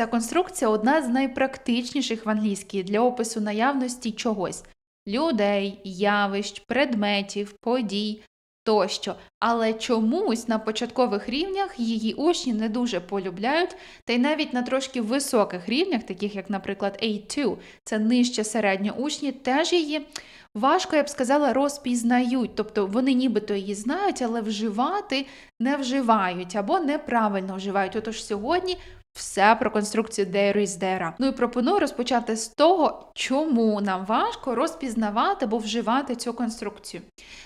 Ця конструкція одна з найпрактичніших в англійській для опису наявності чогось людей, явищ, предметів, подій тощо. Але чомусь на початкових рівнях її учні не дуже полюбляють, та й навіть на трошки високих рівнях, таких як, наприклад, A2, це нижче середньо учні, теж її важко, я б сказала, розпізнають. Тобто вони нібито її знають, але вживати не вживають або неправильно вживають. Отож сьогодні все про конструкцію there is. Ну і пропоную розпочати з того, чому нам важко розпізнавати або вживати цю конструкцію.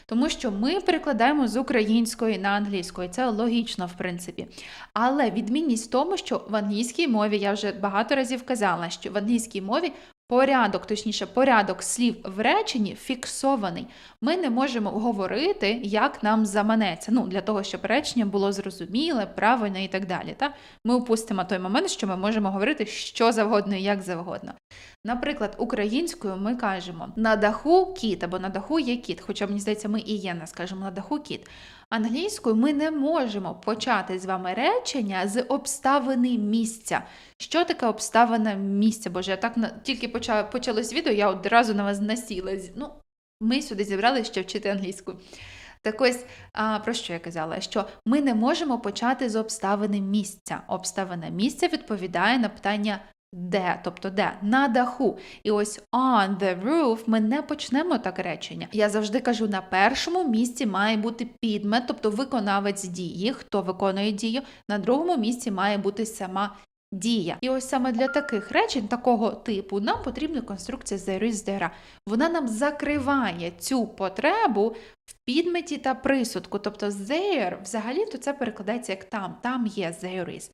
Тому що ми перекладаємо з української на англійську, і це логічно, в принципі. Але відмінність в тому, що в англійській мові я вже багато разів казала, що в англійській мові порядок, точніше, порядок слів в реченні фіксований. Ми не можемо говорити, як нам заманеться. Ну, для того, щоб речення було зрозуміле, правильне і так далі. Та? Ми упустимо той момент, що ми можемо говорити що завгодно і як завгодно. Наприклад, українською ми кажемо на даху кіт або на даху є кіт, хоча мені здається, ми і є, не скажемо на даху кіт. Англійською ми не можемо почати з вами речення з обставини місця. Що таке обставина місця? Боже, я так на... тільки почалось відео, я одразу на вас насіла. Ну, ми сюди зібралися, щоб вчити англійську. Так ось, а, про що я казала? Що ми не можемо почати з обставини місця. Обставина місця відповідає на питання де, тобто де, на даху. І ось on the roof ми не почнемо так речення. Я завжди кажу, на першому місці має бути підмет, тобто виконавець дії, хто виконує дію. На другому місці має бути сама дія. І ось саме для таких речень, такого типу, нам потрібна конструкція there is there. Вона нам закриває цю потребу в підметі та присудку. Тобто there, взагалі, то це перекладається як там, там є there is.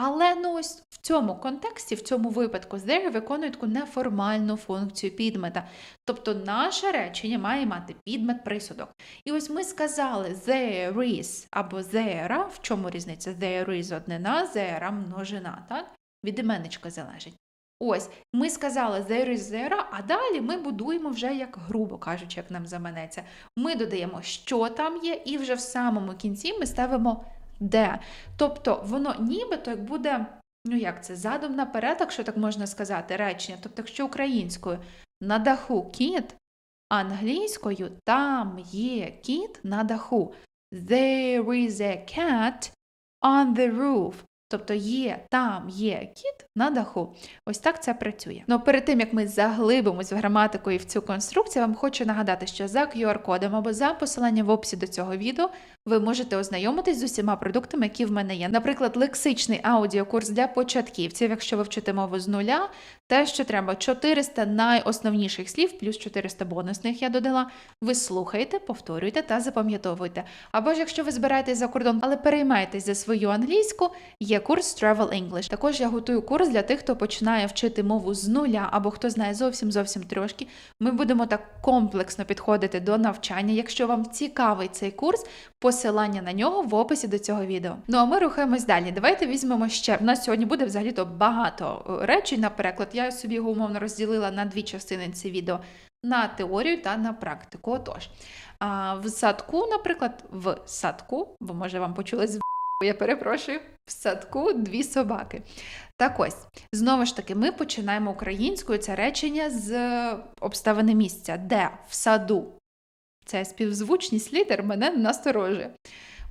Але ну ось в цьому контексті, в цьому випадку, there виконує таку неформальну функцію підмета. Тобто наше речення має мати підмет присудок. І ось ми сказали there is або there, в чому різниця? There is однина, there множина, так? Від іменничка залежить. Ось, ми сказали there is there, а далі ми будуємо вже як грубо кажучи, як нам заманеться. Ми додаємо, що там є, і вже в самому кінці ми ставимо де. Тобто воно нібито як буде, ну як це, задом наперед, якщо так можна сказати, речення. Тобто, якщо українською на даху кіт, англійською там є кіт на даху. There is a cat on the roof. Тобто є, там є кіт на даху. Ось так це працює. Ну перед тим як ми заглибимось в граматику і в цю конструкцію, вам хочу нагадати, що за QR-кодом або за посиланням в описі до цього відео ви можете ознайомитись з усіма продуктами, які в мене є. Наприклад, лексичний аудіокурс для початківців, якщо ви вчите мову з нуля, те, що треба 400 найосновніших слів, плюс 400 бонусних я додала. Ви слухаєте, повторюєте та запам'ятовуєте. Або ж якщо ви збираєтесь за кордон, але переймаєтесь за свою англійську, є курс Travel English. Також я готую курс для тих, хто починає вчити мову з нуля, або хто знає зовсім зовсім трошки. Ми будемо так комплексно підходити до навчання. Якщо вам цікавий цей курс, посилання на нього в описі до цього відео. Ну а ми рухаємось далі. Давайте візьмемо ще. У нас сьогодні буде взагалі-то багато е, речень на переклад. Я собі його умовно розділила на дві частини це відео. На теорію та на практику. Отож, а, в садку, наприклад, в садку, бо може вам почули з я перепрошую, в садку дві собаки. Так ось, знову ж таки, ми починаємо українською це речення з обставини місця, де в саду. Це співзвучність літер мене насторожує.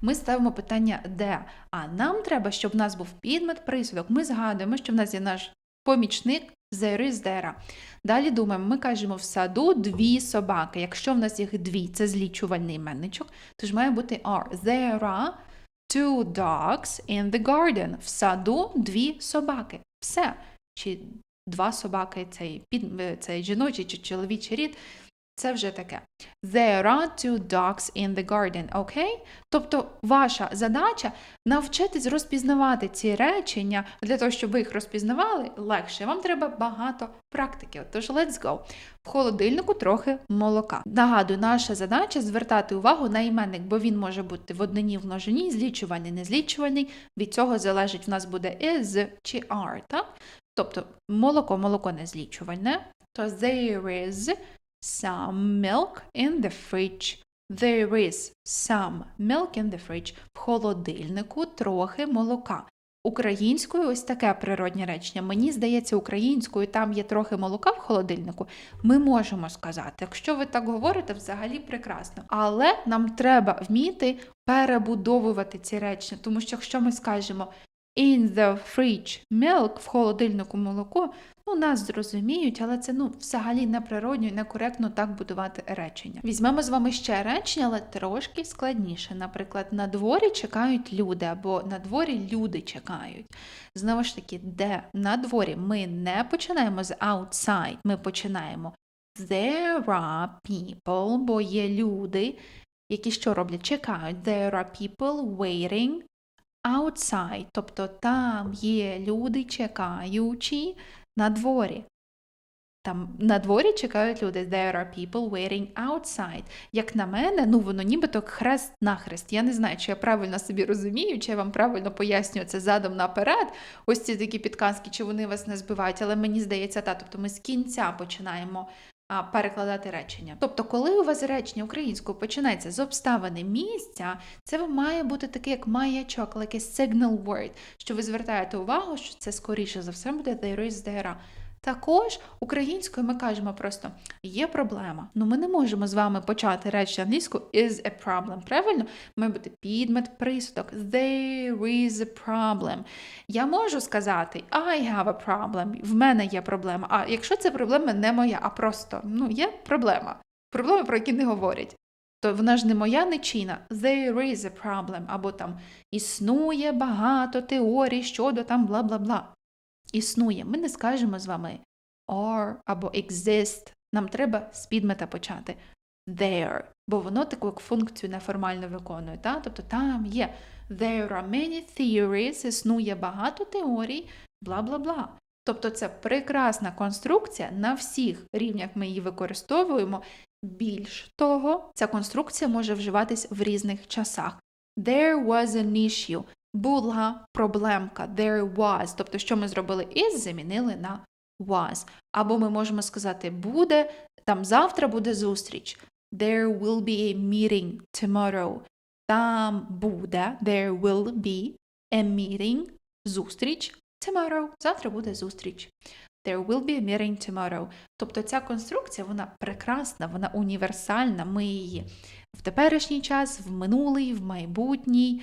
Ми ставимо питання де. А нам треба, щоб в нас був підмет присудок. Ми згадуємо, що в нас є наш помічник is there. Далі думаємо, ми кажемо в саду дві собаки. Якщо в нас їх дві, це злічувальний іменничок, то ж має бути are. There are two dogs in the garden. В саду дві собаки. Все. Чи два собаки, цей, під, цей жіночий чи чоловічий рід. Це вже таке. There are two dogs in the garden, окей? Тобто ваша задача навчитись розпізнавати ці речення. Для того, щоб ви їх розпізнавали легше, вам треба багато практики. Тож let's go. В холодильнику трохи молока. Нагадую, наша задача звертати увагу на іменник, бо він може бути в однині в множині, злічувальний, незлічувальний. Від цього залежить, в нас буде is чи are, так? Тобто молоко, молоко незлічувальне. То there is some milk in the fridge. There is some milk in the fridge. В холодильнику трохи молока. Українською ось таке природнє речення. Мені здається, українською там є трохи молока в холодильнику. Ми можемо сказати. Якщо ви так говорите, взагалі прекрасно. Але нам треба вміти перебудовувати ці речення, тому що якщо ми скажемо in the fridge milk в холодильнику молоко, ну нас зрозуміють, але це ну взагалі неприродньо і некоректно так будувати речення. Візьмемо з вами ще речення, але трошки складніше. Наприклад, на дворі чекають люди, або на дворі люди чекають. Знову ж таки, де на дворі ми не починаємо з outside, ми починаємо There are people, бо є люди, які що роблять? Чекають. There are people waiting outside. Тобто там є люди, чекаючі на дворі. Там на дворі чекають люди. There are people waiting outside. Як на мене, ну воно нібито хрест нахрест. Я не знаю, чи я правильно собі розумію, чи я вам правильно пояснюю це задом наперед. Ось ці такі підказки, чи вони вас не збивають, але мені здається, та, тобто ми з кінця починаємо перекладати речення. Тобто, коли у вас речення українською починається з обставини місця, це має бути таке, як маячок, like a signal word, що ви звертаєте увагу, що це скоріше за все буде there is, there. Також українською ми кажемо просто є проблема. Ну ми не можемо з вами почати речення англійською is a problem. Правильно? Має бути підмет, присудок. There is a problem. Я можу сказати I have a problem. В мене є проблема. А якщо це проблема не моя, а просто ну є проблема. Проблеми, про які не говорять. То вона ж не моя не чина. There is a problem. Або там існує багато теорій щодо там бла бла бла. Існує. Ми не скажемо з вами are або exist. Нам треба з підмета почати there, бо воно таку функцію неформально виконує. Та? Тобто там є there are many theories, існує багато теорій, бла бла бла. Тобто це прекрасна конструкція на всіх рівнях ми її використовуємо. Більш того, ця конструкція може вживатись в різних часах. There was an issue. Була проблемка. There was. Тобто, що ми зробили is, замінили на was. Або ми можемо сказати буде, там завтра буде зустріч. There will be a meeting tomorrow. Там буде, there will be a meeting, зустріч tomorrow. Завтра буде зустріч. There will be a meeting tomorrow. Тобто ця конструкція, вона прекрасна, вона універсальна. Ми її в теперішній час, в минулий, в майбутній.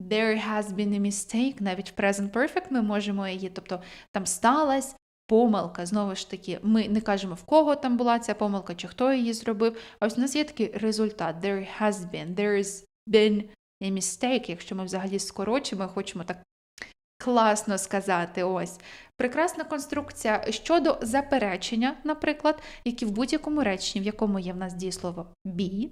There has been a mistake, навіть в present perfect ми можемо її, тобто там сталася помилка. Знову ж таки, ми не кажемо, в кого там була ця помилка, чи хто її зробив. А ось у нас є такий результат. There has been, there has been a mistake, якщо ми взагалі скорочимо, хочемо так класно сказати. Ось. Прекрасна конструкція щодо заперечення, наприклад, які в будь-якому реченні, в якому є в нас дієслово be,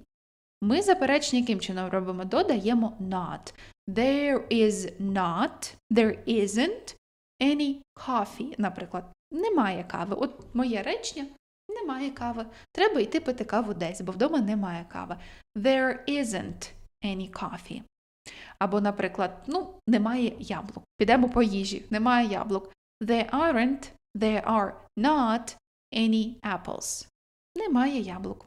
ми заперечення яким чином робимо? Додаємо not. There is not, there isn't any coffee, наприклад. Немає кави. От моє речення немає кави. Треба йти пити каву десь, бо вдома немає кави. There isn't any coffee. Або, наприклад, ну, немає яблук. Підемо по їжі, немає яблук. There aren't, there are not any apples. Немає яблук.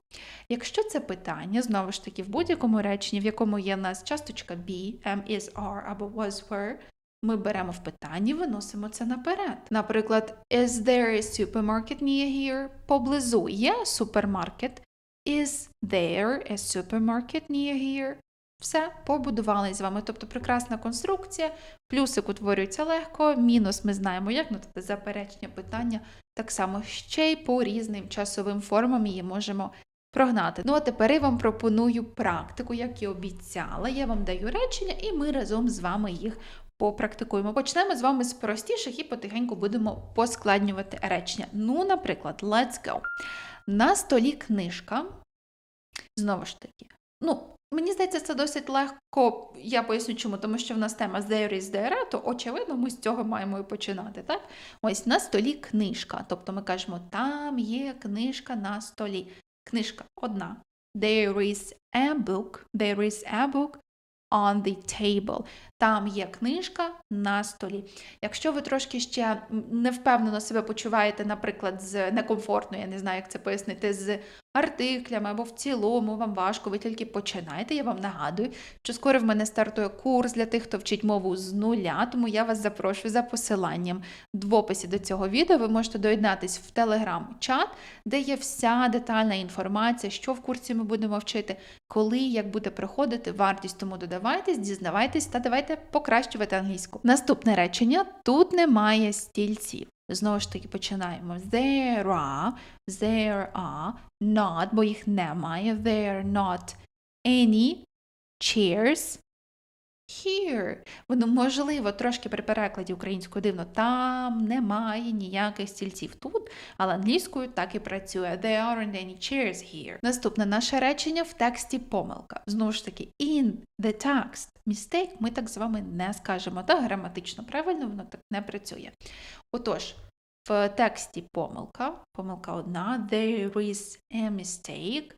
Якщо це питання, знову ж таки, в будь-якому реченні, в якому є в нас часточка be, am, is, are або was, were, ми беремо в питанні, виносимо це наперед. Наприклад, is there a supermarket near here? Поблизу є супермаркет. Is there a supermarket near here? Все, побудували з вами. Тобто прекрасна конструкція, плюсик утворюється легко, мінус ми знаємо, як ну, тобто заперечення питання. Так само ще й по різним часовим формам її можемо прогнати. Ну а тепер я вам пропоную практику, як і обіцяла. Я вам даю речення, і ми разом з вами їх попрактикуємо. Почнемо з вами з простіших і потихеньку будемо поскладнювати речення. Ну, наприклад, let's go. На столі книжка. Знову ж таки, ну, мені здається, це досить легко. Я поясню чому, тому що в нас тема there is there, то очевидно, ми з цього маємо і починати. так? Ось на столі книжка. Тобто ми кажемо, там є книжка на столі. Книжка одна. There is a book. There is a book on the table. Там є книжка на столі. Якщо ви трошки ще невпевнено себе почуваєте, наприклад, з некомфортно, я не знаю, як це пояснити, з артиклями або в цілому вам важко, ви тільки починаєте, я вам нагадую, що скоро в мене стартує курс для тих, хто вчить мову з нуля, тому я вас запрошую за посиланням в описі до цього відео. Ви можете доєднатись в телеграм-чат, де є вся детальна інформація, що в курсі ми будемо вчити, коли, як буде проходити вартість. Тому додавайтесь, дізнавайтесь та давайте покращувати англійську. Наступне речення: тут немає стільців. Знову ж таки починаємо. There are, there are not, бо їх немає. There are not any chairs here. Воно можливо трошки при перекладі українською дивно. Там немає ніяких стільців тут, але англійською так і працює. There aren't any chairs here. Наступне наше речення в тексті помилка. Знову ж таки, in the text mistake ми так з вами не скажемо. Та граматично правильно воно так не працює. Отож, в тексті помилка, помилка одна, there is a mistake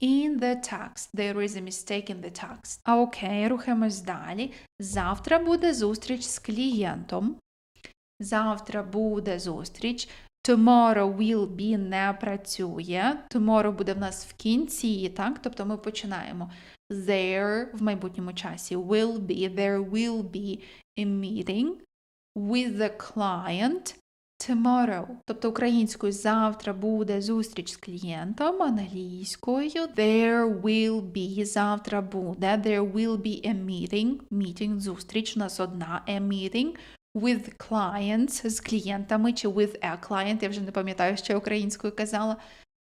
in the text. There is a mistake in the text. А окей, рухаємось далі. Завтра буде зустріч з клієнтом. Завтра буде зустріч. Tomorrow will be не працює. Tomorrow буде в нас в кінці, так? Тобто ми починаємо. There в майбутньому часі will be, there will be a meeting with the client tomorrow. Тобто українською завтра буде зустріч з клієнтом, англійською there will be, завтра буде, there will be a meeting, meeting, зустріч, у нас одна, a meeting with clients, з клієнтами, чи with a client, я вже не пам'ятаю, що я українською казала.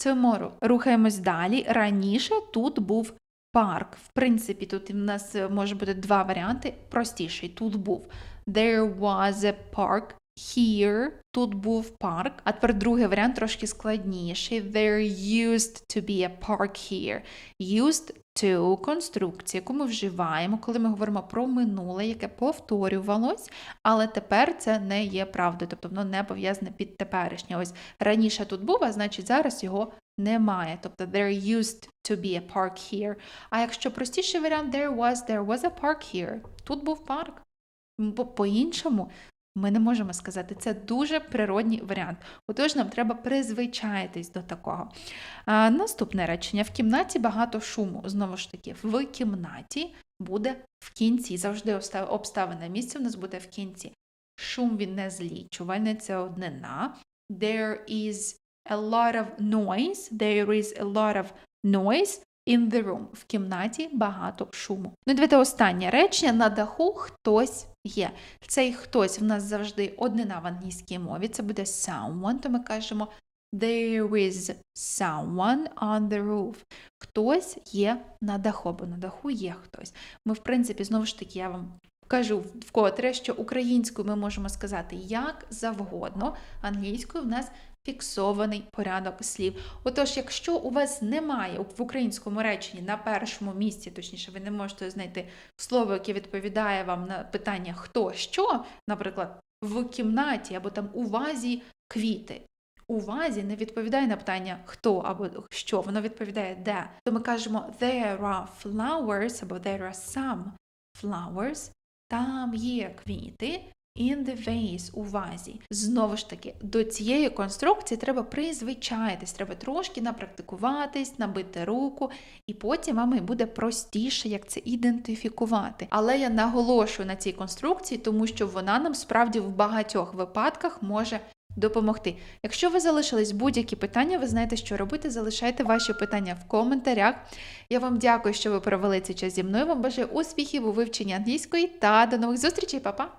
Tomorrow. Рухаємось далі. Раніше тут був парк. В принципі, тут у нас е, може бути два варіанти. Простіший. Тут був There was a park here. Тут був парк. А тепер другий варіант трошки складніший. There used to be a park here. Used to конструкція, яку ми вживаємо, коли ми говоримо про минуле, яке повторювалось, але тепер це не є правдою, тобто воно не пов'язане під теперішнє. Ось раніше тут був, а значить зараз його немає. Тобто there used to be a park here. А якщо простіший варіант, there was, there was a park here. Тут був парк. По-іншому ми не можемо сказати, це дуже природній варіант. Отож, нам треба призвичаїтись до такого. А, наступне речення: в кімнаті багато шуму. Знову ж таки, в кімнаті буде в кінці. Завжди обстав- обставина місця в нас буде в кінці. Шум він не злічувальний, це однина. There is a lot of noise. There is a lot of noise in the room. В кімнаті багато шуму. Ну, і давайте останнє речення. На даху хтось є. Цей хтось в нас завжди однина в англійській мові. Це буде someone, то ми кажемо there is someone on the roof. Хтось є на даху, бо на даху є хтось. Ми, в принципі, знову ж таки, я вам кажу вкотре, що українською ми можемо сказати як завгодно, англійською в нас фіксований порядок слів. Отож, якщо у вас немає в українському реченні на першому місці, точніше, ви не можете знайти слово, яке відповідає вам на питання хто що, наприклад, в кімнаті або там у вазі квіти. У вазі не відповідає на питання хто або що, воно відповідає де. То ми кажемо there are flowers або there are some flowers. Там є квіти. In the vase, у вазі. Знову ж таки, до цієї конструкції треба призвичаїтись, треба трошки напрактикуватись, набити руку, і потім вам і буде простіше, як це ідентифікувати. Але я наголошую на цій конструкції, тому що вона нам справді в багатьох випадках може допомогти. Якщо ви залишились будь-які питання, ви знаєте, що робити. Залишайте ваші питання в коментарях. Я вам дякую, що ви провели цей час зі мною. Вам бажаю успіхів у вивченні англійської та до нових зустрічей, Па-па!